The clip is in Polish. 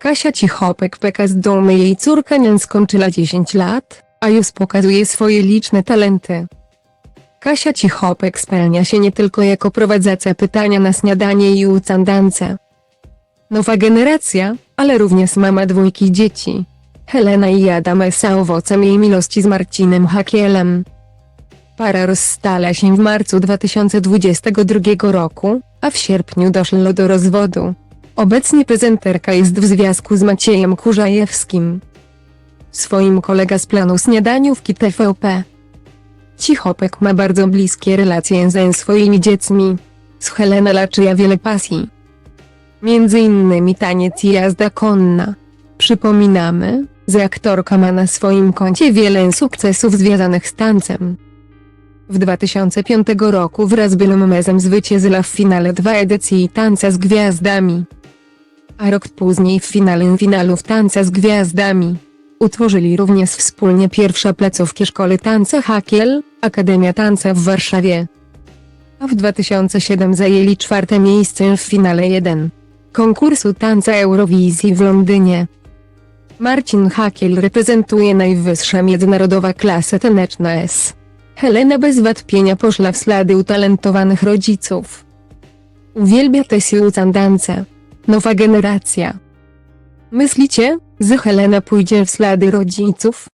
Kasia Cichopek peka z domu jej córka nie skończyła 10 lat, a już pokazuje swoje liczne talenty. Kasia Cichopek spełnia się nie tylko jako prowadząca pytania na śniadanie i ucandance. Nowa generacja, ale również mama dwójki dzieci. Helena i Adam są owocem jej miłości z Marcinem Hakielem. Para rozstala się w marcu 2022 roku, a w sierpniu doszło do rozwodu. Obecnie prezenterka jest w związku z Maciejem Kurzajewskim. Swoim kolega z planu śniadaniówki TVP. Cichopek ma bardzo bliskie relacje ze swoimi dziećmi. Z Helena Laczyja wiele pasji. Między innymi taniec i jazda konna. Przypominamy, że aktorka ma na swoim koncie wiele sukcesów związanych z tancem. W 2005 roku wraz z Bylą Mezem zwyciężyła w finale dwa edycji Tańca z Gwiazdami. A rok później w finale finalów Tańca z Gwiazdami. Utworzyli również wspólnie pierwsze placówki Szkoły Tańca Hakiel, Akademia Tańca w Warszawie. A w 2007 zajęli czwarte miejsce w finale 1 konkursu tańca Eurowizji w Londynie. Marcin Hakiel reprezentuje najwyższa międzynarodowa klasa taneczna S. Helena bez wątpienia poszła w ślady utalentowanych rodziców. Uwielbia też i ucandance. Nowa generacja. Myślicie, że Helena pójdzie w ślady rodziców?